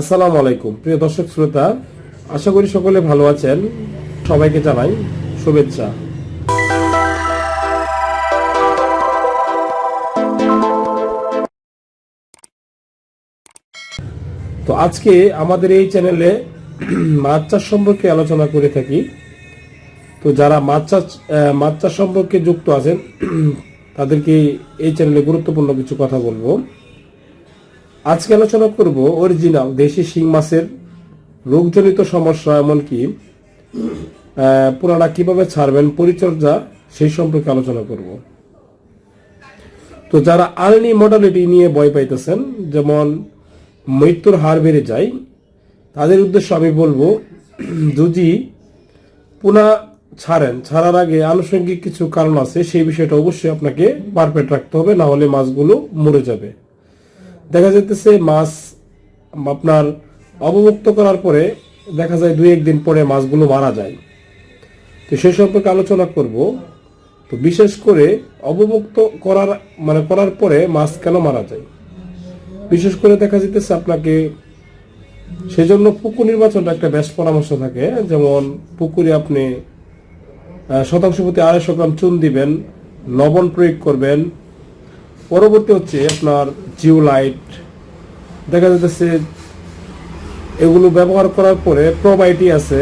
আসসালামু আলাইকুম। প্রিয় দর্শক শ্রোতা, আশা করি সকলে ভালো আছেন। সবাইকে জানাই শুভেচ্ছা। তো আজকে আমাদের এই চ্যানেলে মাছ চাষ সম্পর্কে আলোচনা করে থাকি। তো যারা মাছ চাষ মাছ চাষ সম্পর্কে যুক্ত আছেন, তাদেরকে এই চ্যানেলে গুরুত্বপূর্ণ কিছু কথা বলব। আজকে আলোচনা করব অরিজিনাল দেশি শিং মাছের রোগজনিত সমস্যা এমনকি পোনাটা কীভাবে ছাড়বেন পরিচর্যা সেই সম্পর্কে আলোচনা করব। তো যারা আর্নি মডালিটি নিয়ে ভয় পাইতেছেন, যেমন মৃত্যুর হার বেড়ে যায়, তাদের উদ্দেশ্য আমি বলব, যদি পোনা ছাড়েন, ছাড়ার আগে আনুষঙ্গিক কিছু কারণ আছে, সেই বিষয়টা অবশ্যই আপনাকে পারফেক্ট রাখতে হবে, না হলে মাছগুলো মরে যাবে। দেখা যাইতেছে মাছ আপনার অবমুক্ত করার পরে দেখা যায় দুই একদিন পরে মাছগুলো মারা যায়। তো সেই সম্পর্কে আলোচনা করব। তো বিশেষ করে অবমুক্ত করার মানে করার পরে মাছ কেন মারা যায়? বিশেষ করে দেখা যেতেছে আপনাকে সেজন্য পুকুর নির্বাচনটা একটা বেস্ট পরামর্শ থাকে। যেমন পুকুরে আপনি শতাংশ প্রতি আড়াইশো গ্রাম চুন দিবেন, লবণ প্রয়োগ করবেন পরবর্তী হচ্ছে আপনার জিও লাইট দেখা যাচ্ছে এগুলো ব্যবহার করার পরে প্রোবাইটি আছে,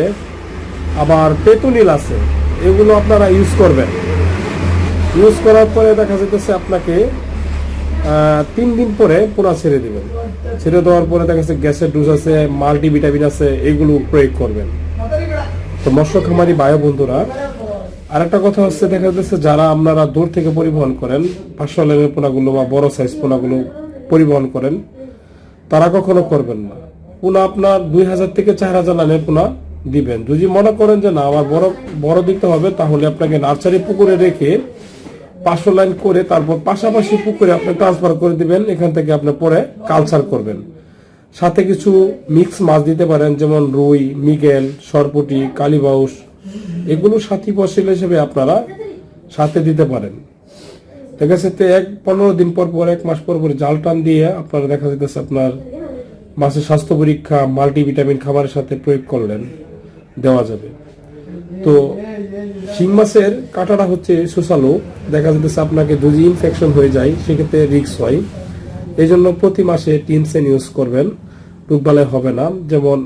আবার পেটুনিল আছে, এগুলো আপনারা ইউজ করবেন। ইউজ করার পরে দেখা যাচ্ছে আপনাকে তিন দিন পরে পুরা ছেড়ে দিবেন। ছেড়ে দেওয়ার পরে দেখা যাচ্ছে গ্যাসের ডোজ আছে মাল্টিভিটামিন আছে, এগুলো প্রয়োগ করবেন। তো মৎস্য খামারি বায়ু বন্ধুরা আরেকটা কথা হচ্ছে, দেখা যাচ্ছে যারা আপনারা দূর থেকে পরিবহন করেন, পাঁচশো লেনের পোনাগুলো বা বড় সাইজ পোনাগুলো পরিবহন করেন, তারা কখনো করবেন না। পোনা আপনার দুই হাজার থেকে চার হাজার লাইনের পোনা দিবেন। যদি মনে করেন যে না, আমার বড় বড় দিতে হবে, তাহলে আপনাকে নার্সারি পুকুরে রেখে পাঁচশো লাইন করে তারপর পাশাপাশি পুকুরে আপনি ট্রান্সফার করে দিবেন, এখান থেকে আপনি পরে কালচার করবেন। সাথে কিছু মিক্স মাছ দিতে পারেন, যেমন রুই, মিগেল, সরপুটি কালীবাউস এগুলো সাথী ফসল হিসেবে আপনারা সাথে দিতে পারেন। দেখা যাচ্ছে এক পনেরো দিন পর পর, এক মাস পর পর জাল টান দিয়ে আপনারা দেখা যাচ্ছে আপনার মাছের স্বাস্থ্য পরীক্ষা, মাল্টিভিটামিন খাবারের সাথে প্রয়োগ করলেন, দেওয়া যাবে। তো শিং মাছের কাঁটাটা হচ্ছে সুসালো, দেখা যাচ্ছে আপনাকে যদি ইনফেকশন হয়ে যায়, সেক্ষেত্রে রিক্স হয়। এই জন্য প্রতি মাসে টিনসেন ইউজ করবেন, রোগবালাই হবে না। যেমন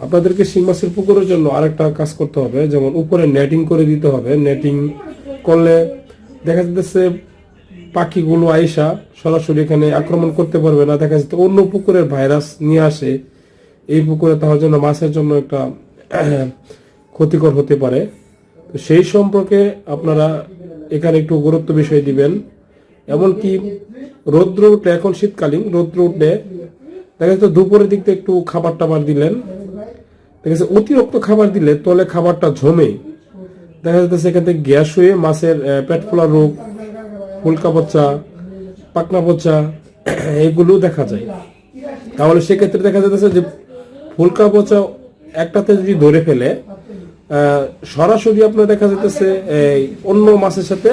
আপনাদেরকে শিং মাছের পুকুরের জন্য আরেকটা কাজ করতে হবে, যেমন উপরে নেটিং করে দিতে হবে। নেটিং করলে দেখা যাচ্ছে পাখিগুলো আইসা সরাসরি এখানে আক্রমণ করতে পারবে না। দেখা যাচ্ছে অন্য পুকুরের ভাইরাস নিয়ে আসে, এই পুকুরে তাহার জন্য মাছের জন্য একটা ক্ষতিকর হতে পারে। তো সেই সম্পর্কে আপনারা এখানে একটু গুরুত্ব বিষয় দিবেন। এমনকি রৌদ্র উঠলে, এখন শীতকালীন রৌদ্র উঠলে দেখা যাচ্ছে দুপুরের দিক থেকে একটু খাবার টাবার দিলেন। দেখা যাচ্ছে অতিরিক্ত খাবার দিলে তলে খাবারটা জমে। দেখা যাচ্ছে সেখান থেকে গ্যাস হয়ে মাছের পেট ফোলা রোগ, ফুলকা পচা, পাকনা পচা এগুলো দেখা যায়। তাহলে সেক্ষেত্রে দেখা যাচ্ছে যে ফুলকা পচা একটাতে যদি ধরে ফেলে সরাসরি আপনার দেখা যাচ্ছে, এই অন্য মাছের সাথে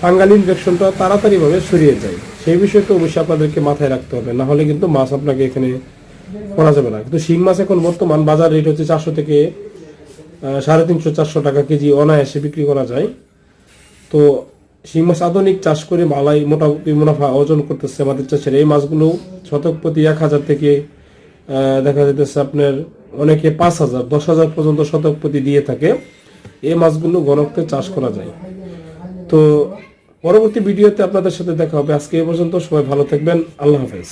ফাঙ্গাল ইনফেকশনটা তাড়াতাড়ি ভাবে ছড়িয়ে যায়। সেই বিষয়টা অবশ্যই আপনাদেরকে মাথায় রাখতে হবে। না হলে কিন্তু মাছ আপনাকে এখানে করা যাবে না। কিন্তু শিং মাছ এখন বর্তমান বাজার রেট হচ্ছে চারশো থেকে সাড়ে তিনশো, চারশো টাকা কেজি অনায়াসে বিক্রি করা যায়। তো শিং মাছ আধুনিক চাষ করে মালাই মোটামুটি মুনাফা অর্জন করতেছে আমাদের চাষের। এই মাছগুলো শতক প্রতি এক হাজার থেকে দেখা যেতেছে আপনার অনেকে পাঁচ হাজার, দশ হাজার পর্যন্ত শতক প্রতি দিয়ে থাকে। এই মাছগুলো গণকতে চাষ করা যায়। তো পরবর্তী ভিডিওতে আপনাদের সাথে দেখা হবে। আজকে এ পর্যন্ত সবাই ভালো থাকবেন। আল্লাহ হাফেজ।